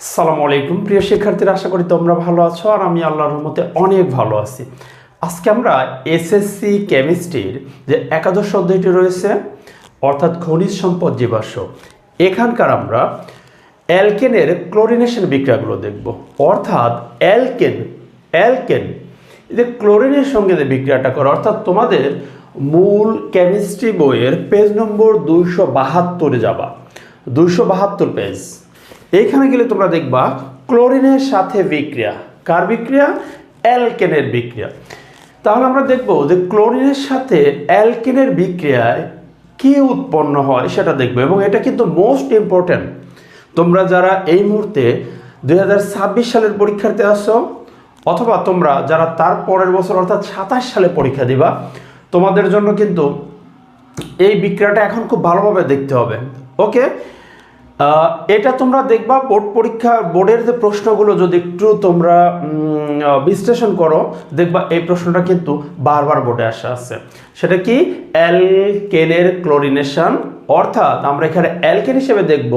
সালাম আলাইকুম। প্রিয় শিক্ষার্থীরা, আশা করি তোমরা ভালো আছো আর আমি আল্লাহর রহমতে অনেক ভালো আছি। আজকে আমরা এসএসসি কেমিস্ট্রির যে একাদশ অধ্যায়টি রয়েছে, অর্থাৎ খনিজ সম্পদ জীবাশ্ম, এখানকার আমরা অ্যালকেনের ক্লোরিনেশন বিক্রিয়াগুলো দেখব। অর্থাৎ অ্যালকেন অ্যালকেন যে ক্লোরিনের সঙ্গে যে বিক্রিয়াটা করে, অর্থাৎ তোমাদের মূল কেমিস্ট্রি বইয়ের পেজ নম্বর দুইশো বাহাত্তরে যাবা। দুইশো বাহাত্তর পেজ। এইখানে গেলে তোমরা দেখবা, ক্লোরিনের সাথে বিক্রিয়া। কার বিক্রিয়া? অ্যালকেনের বিক্রিয়া। তাহলে আমরা দেখব যে ক্লোরিনের সাথে অ্যালকেনের বিক্রিয়ায় কি উৎপন্ন হয় সেটা দেখব, এবং এটা কিন্তু মোস্ট ইম্পর্ট্যান্ট তোমরা যারা এই মুহূর্তে দুই হাজার ছাব্বিশ সালের পরীক্ষার্থী আসো অথবা তোমরা যারা তার পরের বছর অর্থাৎ সাতাশ সালে পরীক্ষা দিবা, তোমাদের জন্য কিন্তু এই বিক্রিয়াটা এখন খুব ভালোভাবে দেখতে হবে। ওকে? এটা তোমরা দেখবা, বোর্ড পরীক্ষা, বোর্ডের যে প্রশ্নগুলো যদি একটু তোমরা বিশ্লেষণ করো, দেখবা এই প্রশ্নটা কিন্তু বারবার বোর্ডে আসা আছে। সেটা কি? অ্যালকেনের ক্লোরিনেশন, অর্থাৎ আমরা এখানে অ্যালকেন হিসেবে দেখব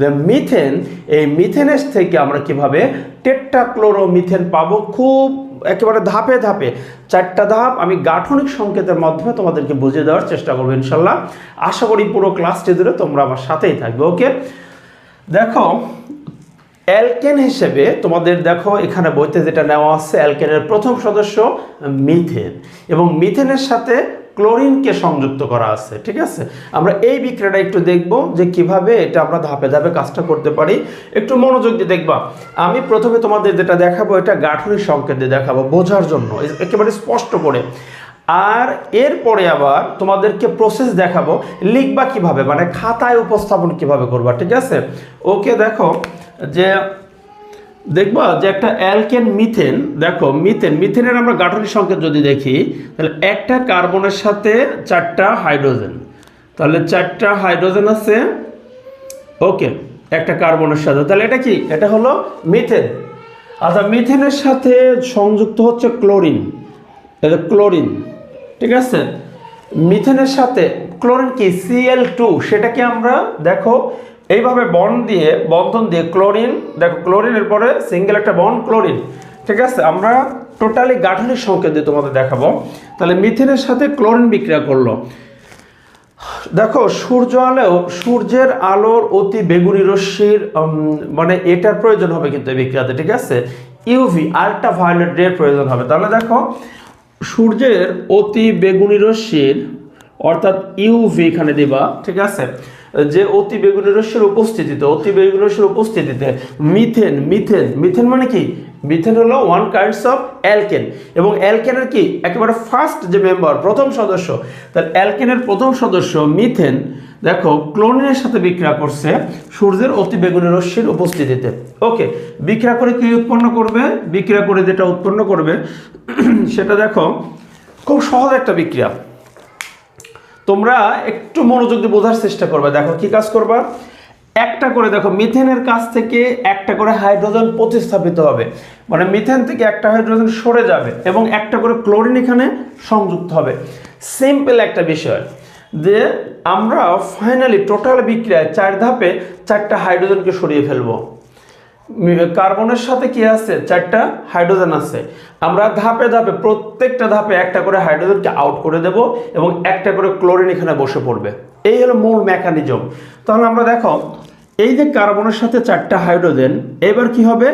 যে মিথেন, এই মিথেনের থেকে আমরা কীভাবে টেট্টাক্লোরোমিথেন পাবো? খুব একেবারে ধাপে ধাপে। চারটা ধাপ, আমি গাঠনিক সংকেতের মাধ্যমে তোমাদেরকে বুঝিয়ে দেওয়ার চেষ্টা করব ইনশাল্লাহ। আশা করি পুরো ক্লাসটি ধরে তোমরা আমার সাথেই থাকবে ওকে দেখো, অ্যালকেন হিসেবে তোমাদের দেখো, এখানে বইতে যেটা নেওয়া আছে, অ্যালকেনের প্রথম সদস্য মিথেন। এবং মিথেনের সাথে ক্লোরিনকে সংযুক্ত করা আছে, ঠিক আছে? আমরা এই বিক্রিয়াটা একটু দেখব যে কীভাবে এটা আমরা ধাপে ধাপে কাজটা করতে পারি। একটু মনোযোগ দিয়ে দেখবা। আমি প্রথমে তোমাদের যেটা দেখাবো, এটা গাঠনিক সংকেত দিয়ে দেখাবো বোঝার জন্য। একেবারে স্পষ্ট করে। আর এরপরে আবার তোমাদেরকে প্রসেস দেখাবো, লিখবা কীভাবে মানে খাতায় উপস্থাপন কীভাবে করবা, ঠিক আছে? ওকে, দেখো, যে, দেখবা যে একটা অ্যালকেন মিথেন, দেখো, মিথেন, মিথেনের আমরা গাঠনিক সংকেত যদি দেখি, তাহলে একটা কার্বনের সাথে চারটা হাইড্রোজেন। তাহলে চারটা হাইড্রোজেন আছে, ওকে, একটা কার্বনের সাথে। তাহলে এটা কি? এটা হলো মিথেন। আচ্ছা মিথেনের সাথে সংযুক্ত হচ্ছে ক্লোরিন। এটা ক্লোরিন। ঠিক আছে? মিথেনের সাথে ক্লোরিন কি? সিএল টু সেটাকে আমরা, দেখো, এইভাবে বন্ড দিয়ে, বন্ধন দিয়ে ক্লোরিন, দেখো, ক্লোরিনের পরে সিঙ্গেল একটা বন্ড ক্লোরিন। ঠিক আছে? আমরা টোটালি গাঠনিক সংকেত দিয়ে তোমাদের দেখাবো। তাহলে মিথেনের সাথে ক্লোরিন বিক্রিয়া করল। দেখো, সূর্য আলোও সূর্যের আলোর অতি বেগুনি রশ্মির মানে এটার প্রয়োজন হবে কিন্তু এই বিক্রিয়াতে, ঠিক আছে? ইউভি আল্ট্রা ভায়োলেট রের প্রয়োজন হবে। তাহলে দেখো সূর্যের অতি বেগুনি রশ্মির অর্থাৎ ইউভি এখানে দিবা। ঠিক আছে। যে অতি বেগুনি রশ্মির উপস্থিতিতে, অতি বেগুনি রশ্মির উপস্থিতিতে মিথেন মিথেন মিথেন মানে কি? মিথেন হলো ওয়ান কাইন্ডস অফ অ্যালকেন এবং অ্যালকেনের কি? একেবারে ফার্স্ট যে মেম্বার প্রথম সদস্য। তার অ্যালকেনের প্রথম সদস্য মিথেন। দেখো ক্লোরিনের সাথে বিক্রিয়া করছে সূর্যের অতি বেগুনি রশ্মির উপস্থিতিতে। ওকে বিক্রিয়া করে কি উৎপন্ন করবে? বিক্রিয়া করে যেটা উৎপন্ন করবে, সেটা দেখো, খুব সহজ একটা বিক্রিয়া। তোমরা একটু মনোযোগ দিয়ে বোঝার চেষ্টা করবে। দেখো কি কাজ করবা? একটা করে দেখো, মিথেনের কাছ থেকে একটা করে হাইড্রোজেন প্রতিস্থাপিত হবে। মানে মিথেন থেকে একটা হাইড্রোজেন সরে যাবে এবং একটা করে ক্লোরিন এখানে সংযুক্ত হবে। সিম্পল একটা বিষয় যে আমরা ফাইনালি টোটাল বিক্রিয়ায় চার ধাপে চারটা হাইড্রোজেনকে সরিয়ে ফেলব। কার্বনের সাথে কি আছে? চারটা হাইড্রোজেন আছে। আমরা ধাপে ধাপে, প্রত্যেকটা ধাপে একটা করে হাইড্রোজেনকে আউট করে দেব এবং একটা করে ক্লোরিন এখানে বসে পড়বে। এই হলো মূল মেকানিজম তাহলে আমরা দেখো, এই যে কার্বনের সাথে চারটা হাইড্রোজেন, এবার কি হবে?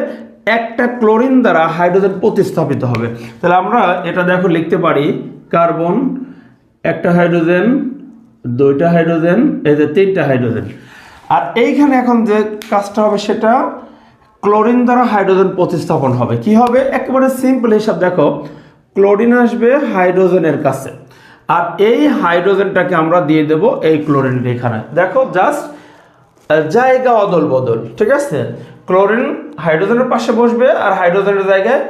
একটা ক্লোরিন দ্বারা হাইড্রোজেন প্রতিস্থাপিত হবে। তাহলে আমরা এটা দেখো, লিখতে পারি, কার্বন, একটা হাইড্রোজেন, দুইটা হাইড্রোজেন, এই যে তিনটা হাইড্রোজেন। আর এইখানে এখন যে কাজটা হবে সেটা ক্লোরিন দ্বারা হাইড্রোজেন প্রতিস্থাপন হবে। কি হবে? একেবারে সিম্পল হিসাব দেখো। ক্লোরিন আসবে হাইড্রোজেনের কাছে। আর এই হাইড্রোজেনটাকে আমরা দিয়ে দেব এই ক্লোরিনের এখানে দেখো জাস্ট জায়গা অদল বদল, ঠিক আছে? ক্লোরিন হাইড্রোজেনের পাশে বসবে আর হাইড্রোজেনের জায়গায়,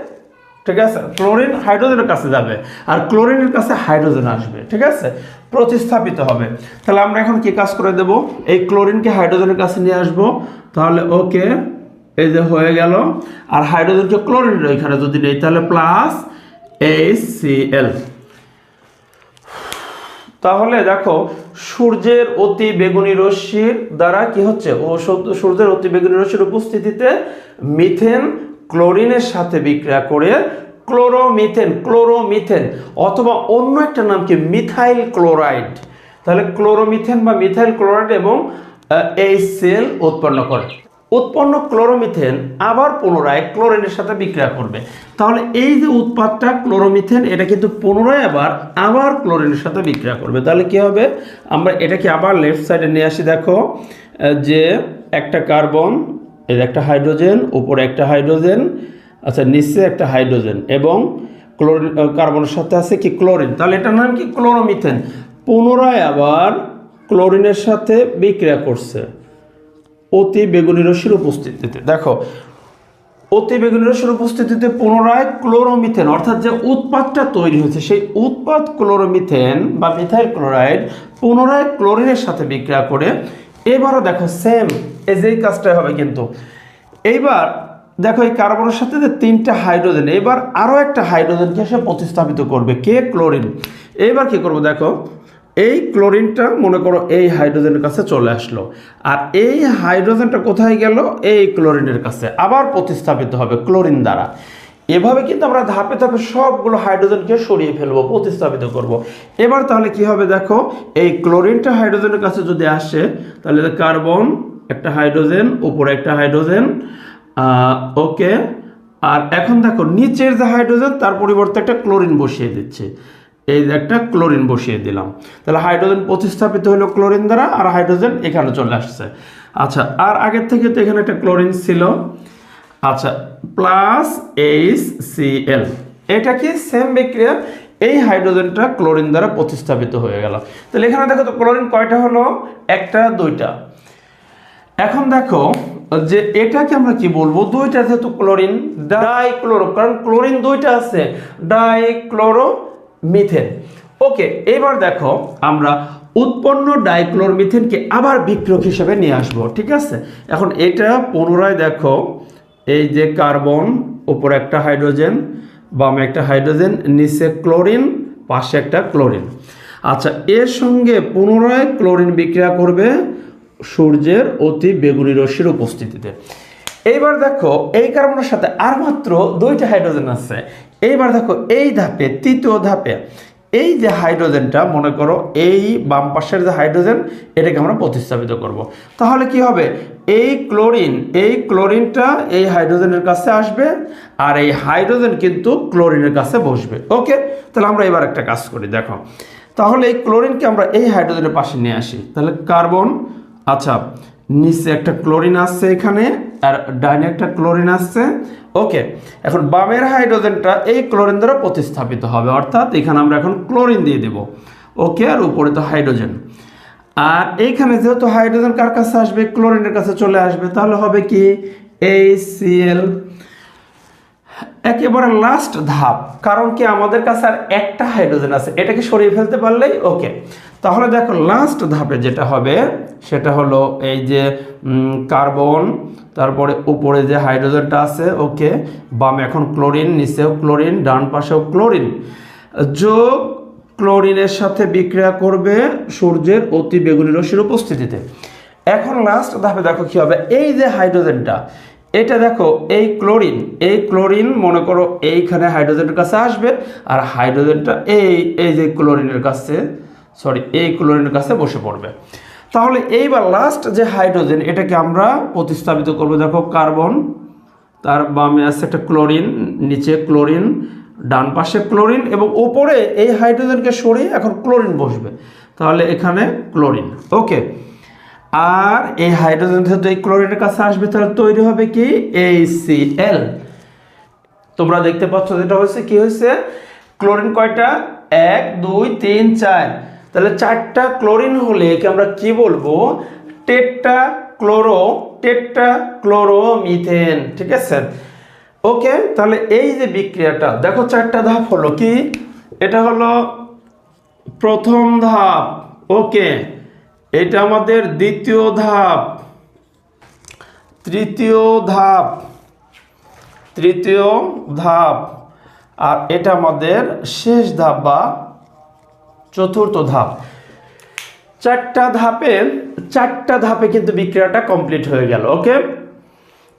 ঠিক আছে? ক্লোরিন হাইড্রোজেনের কাছে যাবে আর ক্লোরিনের কাছে হাইড্রোজেন আসবে, ঠিক আছে? প্রতিস্থাপিত হবে। তাহলে আমরা এখন কি কাজ করে দেব? এই ক্লোরিনকে হাইড্রোজেনের কাছে নিয়ে আসব। তাহলে ওকে এই যে হয়ে গেল। আর হাইড্রোজেনকে ক্লোরিন এখানে যদি নেই তাহলে প্লাস এইচ সি এল তাহলে দেখো সূর্যের অতি বেগুনি রশ্মির দ্বারা কি হচ্ছে? ও সূর্য- সূর্যের অতি বেগুনি রশ্মির উপস্থিতিতে মিথেন ক্লোরিনের সাথে বিক্রিয়া করে ক্লোরোমিথেন ক্লোরোমিথেন অথবা অন্য একটা নাম কি? Methyl chloride. তাহলে ক্লোরোমিথেন বা মিথাইল ক্লোরাইড এবং আহ, এই সেল উৎপন্ন করে। উৎপন্ন ক্লোরোমিথেন আবার পুনরায় ক্লোরিনের সাথে বিক্রিয়া করবে। তাহলে এই যে উৎপাদটা ক্লোরোমিথেন, এটা কিন্তু পুনরায় আবার আবার ক্লোরিনের সাথে বিক্রিয়া করবে। তাহলে কি হবে? আমরা এটাকে আবার লেফট সাইডে নিয়ে আসি, দেখো, যে একটা কার্বন যে একটা হাইড্রোজেন, উপরে একটা হাইড্রোজেন আচ্ছা নিচে একটা হাইড্রোজেন, এবং ক্লোরিন কার্বনের সাথে আছে কি ক্লোরিন। তাহলে এটার নাম কি? ক্লোরোমিথেন। পুনরায় আবার ক্লোরিনের সাথে বিক্রিয়া করছে। অতি বেগুনি রশ্মির উপস্থিতিতে। দেখো, অতি বেগুনি রশ্মির উপস্থিতিতে পুনরায় ক্লোরোমিথেন, অর্থাৎ যে উৎপাদটা তৈরি হয়েছে, সেই উৎপাদ ক্লোরোমিথেন বা মিথাইল ক্লোরাইড পুনরায় ক্লোরিনের সাথে বিক্রিয়া করে, এবারও দেখো সেম এই যে কাজটাই হবে কিন্তু। এইবার দেখো এই কার্বনের সাথে যে তিনটা হাইড্রোজেন, এবার আরও একটা হাইড্রোজেনকে সে প্রতিস্থাপিত করবে, কে? ক্লোরিন। এবার কি করব দেখো এই ক্লোরিনটা, মনে করো এই হাইড্রোজেনের কাছে চলে আসলো। আর এই হাইড্রোজেনটা কোথায় গেল? এই ক্লোরিনের কাছে। আবার প্রতিস্থাপিত হবে ক্লোরিন দ্বারা। এভাবে কিন্তু আমরা ধাপে ধাপে সবগুলো হাইড্রোজেনকে সরিয়ে ফেলব, প্রতিস্থাপিত করব। এবার তাহলে কি হবে দেখো? এই ক্লোরিনটা হাইড্রোজেনের কাছে যদি আসে, তাহলে কার্বন, একটা হাইড্রোজেন, উপরে একটা হাইড্রোজেন ওকে। আর এখন দেখো, নিচের যে হাইড্রোজেন, তার পরিবর্তে একটা ক্লোরিন বসিয়ে দিচ্ছে। এই একটা ক্লোরিন বসিয়ে দিলাম। তাহলে হাইড্রোজেন প্রতিস্থাপিত হলো ক্লোরিন দ্বারা আর হাইড্রোজেন এখানে চলে আসছে। আচ্ছা আর আগের থেকে তো এখানে একটা ক্লোরিন ছিল। আচ্ছা প্লাস এইচ সি এল এটা কি সেম বিক্রিয়া? এই হাইড্রোজেনটা ক্লোরিন দ্বারা প্রতিস্থাপিত হয়ে গেল। তাহলে এখানে দেখো তো ক্লোরিন কয়টা হলো? একটা, দুইটা। এখন দেখো যে এটাকে আমরা কি বলব? দুইটা যেহেতু ক্লোরিন, ডাইক্লোরো। কারণ ক্লোরিন দুইটা আছে। Dichloro methane. ওকে এবার দেখো আমরা উৎপন্ন ডাইক্লোরমিথেনকে আবার বিক্রিয়ক হিসেবে নিয়ে আসব, ঠিক আছে? এখন এটা পুনরায় দেখো, এই যে কার্বন, উপরে একটা হাইড্রোজেন, বামে একটা হাইড্রোজেন, নিচে ক্লোরিন, পাশে একটা ক্লোরিন। আচ্ছা এর সঙ্গে পুনরায় ক্লোরিন বিক্রিয়া করবে সূর্যের অতি বেগুনি রশ্মির উপস্থিতিতে। এইবার দেখো, এই কার্বনের সাথে আর মাত্র দুইটা হাইড্রোজেন আছে। এইবার দেখো, এই ধাপে, তৃতীয় ধাপে, এই যে হাইড্রোজেনটা, মনে করো, এই বাম পাশের যে হাইড্রোজেন, এটাকে আমরা প্রতিস্থাপিত করব। তাহলে কি হবে? এই ক্লোরিন, এই ক্লোরিনটা এই হাইড্রোজেনের কাছে আসবে, আর এই হাইড্রোজেন কিন্তু ক্লোরিনের কাছে বসবে। ওকে? তাহলে আমরা এবার একটা কাজ করি, দেখো। তাহলে এই ক্লোরিনকে আমরা এই হাইড্রোজেনের পাশে নিয়ে আসি। তাহলে কার্বন আচ্ছা নিচে একটা ক্লোরিন আসছে এখানে আর ডাইনে একটা ক্লোরিন আসছে। ওকে, এখন বামের হাইড্রোজেনটা এই ক্লোরিন দ্বারা প্রতিস্থাপিত হবে, অর্থাৎ এখানে আমরা এখন ক্লোরিন দিয়ে দেব। ওকে, আর উপরে তো হাইড্রোজেন। আর এইখানে যেহেতু হাইড্রোজেন কার কাছে আসবে? ক্লোরিনের কাছে চলে আসবে। তাহলে হবে কি? এইচ সিএল একেবারে লাস্ট ধাপ। কারণ কি আমাদের কাছে আর একটা হাইড্রোজেন আছে, এটাকে সরিয়ে ফেলতে পারলেই ওকে তাহলে দেখো লাস্ট ধাপে যেটা হবে, সেটা হলো এই যে কার্বন তারপরে উপরে যে হাইড্রোজেনটা আছে ওকে বামে এখন ক্লোরিন নিচেও ক্লোরিন ডান পাশেও ক্লোরিন যোগ ক্লোরিনের সাথে বিক্রিয়া করবে সূর্যের অতি বেগুনি রশ্মির উপস্থিতিতে। এখন লাস্ট ধাপে দেখো কি হবে, এই যে হাইড্রোজেনটা এটা দেখো, এই ক্লোরিন এই ক্লোরিন মনে করো এইখানে হাইড্রোজেনের কাছে আসবে, আর হাইড্রোজেনটা এই এই যে ক্লোরিনের কাছে সরি এই ক্লোরিনের কাছে বসে পড়বে। তাহলে এইবার লাস্ট যে হাইড্রোজেন, এটাকে আমরা প্রতিস্থাপিত করব, দেখো কার্বন, তার বামে আছে একটা ক্লোরিন, নিচে ক্লোরিন, ডান পাশে ক্লোরিন, এবং ওপরে এই হাইড্রোজেনকে সরিয়ে এখন ক্লোরিন বসবে। তাহলে এখানে ক্লোরিন ওকে আর এই হাইড্রোজেন যেহেতু এই ক্লোরিনের কাছে আসবে, তাহলে তৈরি হবে কি? এল তোমরা দেখতে পাচ্ছ যেটা হয়েছে, কি হয়েছে? ক্লোরিন কয়টা? এক, দুই, তিন, চার। তাহলে চারটা ক্লোরিন হলে একে আমরা কি বলব? টেট্টা ক্লোরো টেট্টা ক্লোরো মিথেন ঠিক আছে? ওকে, তাহলে এই যে বিক্রিয়াটা, দেখো চারটা ধাপ হলো কি? এটা হলো প্রথম ধাপ, ওকে। এটা আমাদের দ্বিতীয় ধাপ। তৃতীয় ধাপ। তৃতীয় ধাপ। আর এটা আমাদের শেষ ধাপ বা চতুর্থ ধাপ। চারটা ধাপে চারটা ধাপে কিন্তু বিক্রিয়াটা কমপ্লিট হয়ে গেল, ওকে?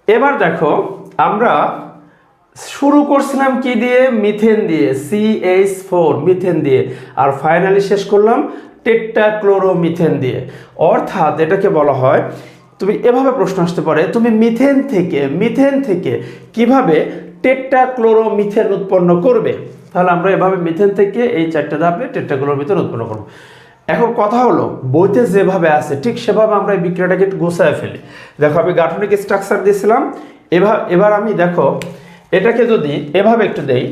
এবার দেখো, আমরা শুরু করছিলাম কি দিয়ে? মিথেন দিয়ে সিএইচ ফোর মিথেন দিয়ে। আর ফাইনালি শেষ করলাম টেট্টাক্লোরোমিথেন দিয়ে। অর্থাৎ এটাকে বলা হয়, তুমি এভাবে প্রশ্ন আসতে পারে, তুমি মিথেন থেকে মিথেন থেকে কীভাবে টেট্টাক্লোরোমিথেন উৎপন্ন করবে? তাহলে আমরা এভাবে মিথেন থেকে এই চারটে ধাপে টেট্টাক্লোরোমিথেন উৎপন্ন করব। এখন কথা হলো, বইতে যেভাবে আছে, ঠিক সেভাবে আমরা এই বিক্রিয়াটাকে একটু গোছায় ফেলি। দেখো, আমি গাঠনিক স্ট্রাকচার দিয়েছিলাম এবার এবার আমি দেখো, এটাকে যদি এভাবে একটু দেই,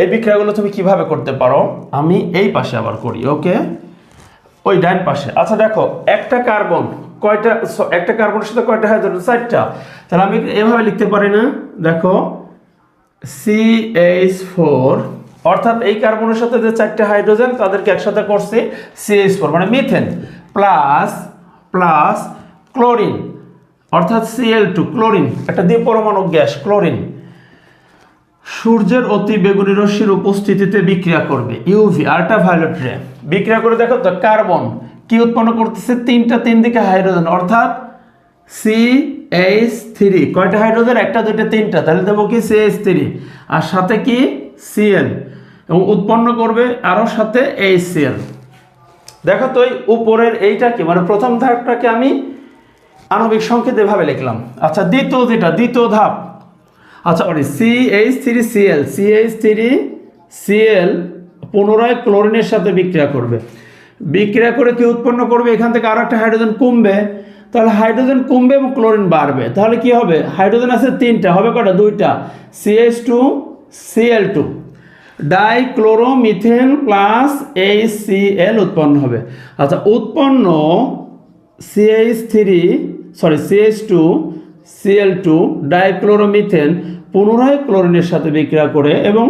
এই বিক্রিয়াগুলো তুমি কীভাবে করতে পারো? আমি এই পাশে আবার করি, ওকে? ওই ডাইন পাশে। আচ্ছা দেখো, একটা কার্বন কয়টা একটা কার্বনের সাথে কয়টা হাইড্রোজেন চারটা। তাহলে আমি এভাবে লিখতে পারি না। দেখো সি এইচ ফোর অর্থাৎ এই কার্বনের সাথে যে চারটে হাইড্রোজেন তাদেরকে একসাথে করছি সিএইচ ফোর মানে মিথেন প্লাস প্লাস ক্লোরিন অর্থাৎ সিএল টু ক্লোরিন একটা দ্বিপরমাণু গ্যাস ক্লোরিন সূর্যের অতি বেগুনি রশ্মির উপস্থিতিতে বিক্রিয়া করবে ইউভি আল্ট্রাভায়োলেট রে বিক্রিয়া করে দেখো তো কার্বন কি উৎপন্ন করতেছে? তিনটা তিন দিকে হাইড্রোজেন অর্থাৎ সি এইচ থ্রি কয়টা হাইড্রোজেন একটা, দুইটা, তিনটা। তাহলে দেবো কি সি এইচ থ্রি আর সাথে কি? সিএল এবং উৎপন্ন করবে আরও সাথে এইচ সিএল দেখো তো এই উপরের এইটা কি? মানে প্রথম ধাপটাকে আমি আণবিক সংকেত এভাবে লিখলাম। আচ্ছা দ্বিতীয় যেটা, দ্বিতীয় ধাপ। আচ্ছা sorry C H three Cl C H three Cl পুনরায় ক্লোরিনের সাথে বিক্রিয়া করবে। বিক্রিয়া করে কি উৎপন্ন করবে? এখান থেকে আরও একটা হাইড্রোজেন কমবে। তাহলে হাইড্রোজেন কমবে এবং ক্লোরিন বাড়বে। তাহলে কি হবে? হাইড্রোজেন আছে তিনটা, হবে কটা দুইটা। CH two Cl two dichloromethane plus H Cl উৎপন্ন হবে। আচ্ছা উৎপন্ন CH three sorry CH two Cl two dichloromethane পুনরায় ক্লোরিনের সাথে বিক্রিয়া করে এবং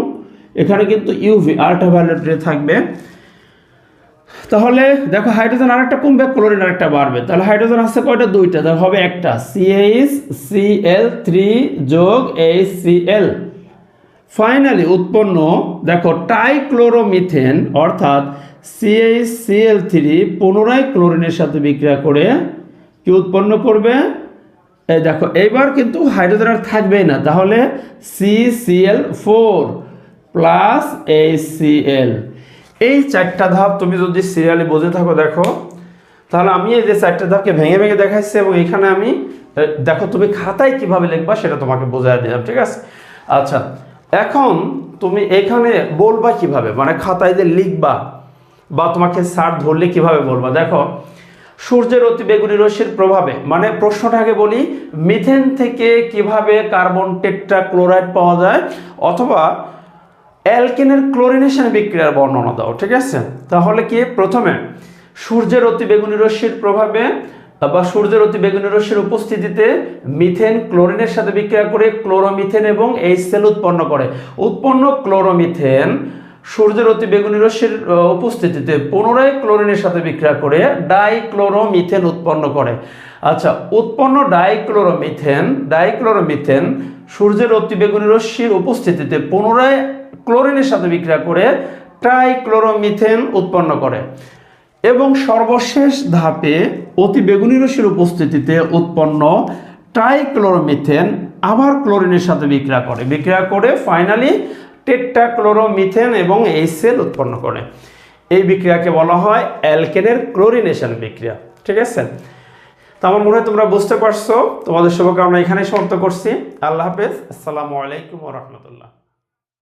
এখানে কিন্তু ইউভি আল্ট্রাভায়োলেট রে থাকবে। তাহলে দেখো হাইড্রোজেন আরেকটা কমবে ক্লোরিন আরেকটা বাড়বে। তাহলে হাইড্রোজেন আসছে কয়টা? দুইটা। তাহলে হবে একটা। সিএইচ সিএল থ্রি যোগ এইচ সিএল ফাইনালি উৎপন্ন, দেখো টাইক্লোরোমিথেন অর্থাৎ সিএইচ সিএল থ্রি পুনরায় ক্লোরিনের সাথে বিক্রিয়া করে কি উৎপন্ন করবে? এই দেখো, এইবার কিন্তু হাইড্রোজেন আর থাকবেই না। তাহলে C Cl four plus H Cl এই চারটা ধাপ তুমি যদি সিরিয়ালে বোঝে থাকো, দেখো, তাহলে আমি এই যে চারটা ধাপকে ভেঙে ভেঙে দেখাচ্ছি এবং এখানে আমি দেখো তুমি খাতায় কীভাবে লিখবা সেটা তোমাকে বোঝায় দিলাম, ঠিক আছে? আচ্ছা এখন তুমি এখানে বলবা কীভাবে? মানে খাতায় যে লিখবা বা তোমাকে স্যার ধরলে কীভাবে বলবা? দেখো সূর্যের অতি বেগুনি রশ্মির প্রভাবে। মানে প্রশ্নটা আগে বলি, মিথেন থেকে কীভাবে কার্বন টেট্রা ক্লোরাইড পাওয়া যায়? অথবা অ্যালকেনের ক্লোরিনেশন বিক্রিয়ার বর্ণনা দাও, ঠিক আছে? তাহলে কি? প্রথমে, সূর্যের অতি বেগুনি রশ্মির প্রভাবে বা সূর্যের অতি বেগুনি রশ্মির উপস্থিতিতে মিথেন ক্লোরিনের সাথে বিক্রিয়া করে ক্লোরোমিথেন এবং এইচ সেল উৎপন্ন করে। উৎপন্ন ক্লোরোমিথেন সূর্যের অতি বেগুনি রশ্মির উপস্থিতিতে পুনরায় ক্লোরিনের সাথে বিক্রিয়া করে ডাইক্লোরোমিথেন উৎপন্ন করে। আচ্ছা উৎপন্ন ডাইক্লোরোমিথেন ডাইক্লোরোমিথেন সূর্যের অতি বেগুনি রশ্মির উপস্থিতিতে পুনরায় ক্লোরিনের সাথে বিক্রিয়া করে ট্রাইক্লোরোমিথেন উৎপন্ন করে। এবং সর্বশেষ ধাপে অতি বেগুনি রশ্মির উপস্থিতিতে উৎপন্ন ট্রাইক্লোরোমিথেন আবার ক্লোরিনের সাথে বিক্রিয়া করে। বিক্রিয়া করে ফাইনালি টেট্রাক্লোরোমিথেন এবং এইসেল উৎপন্ন করে। এই বিক্রিয়াকে বলা হয় অ্যালকেনের ক্লোরিনেশন বিক্রিয়া। ঠিক আছে? তো আমার মনে হয় তোমরা বুঝতে পারছ। তোমাদের শুভকামনা এখানেই সমাপ্ত করছি। আল্লাহ হাফেজ। আসসালামু আলাইকুম রহমতুল্লাহ।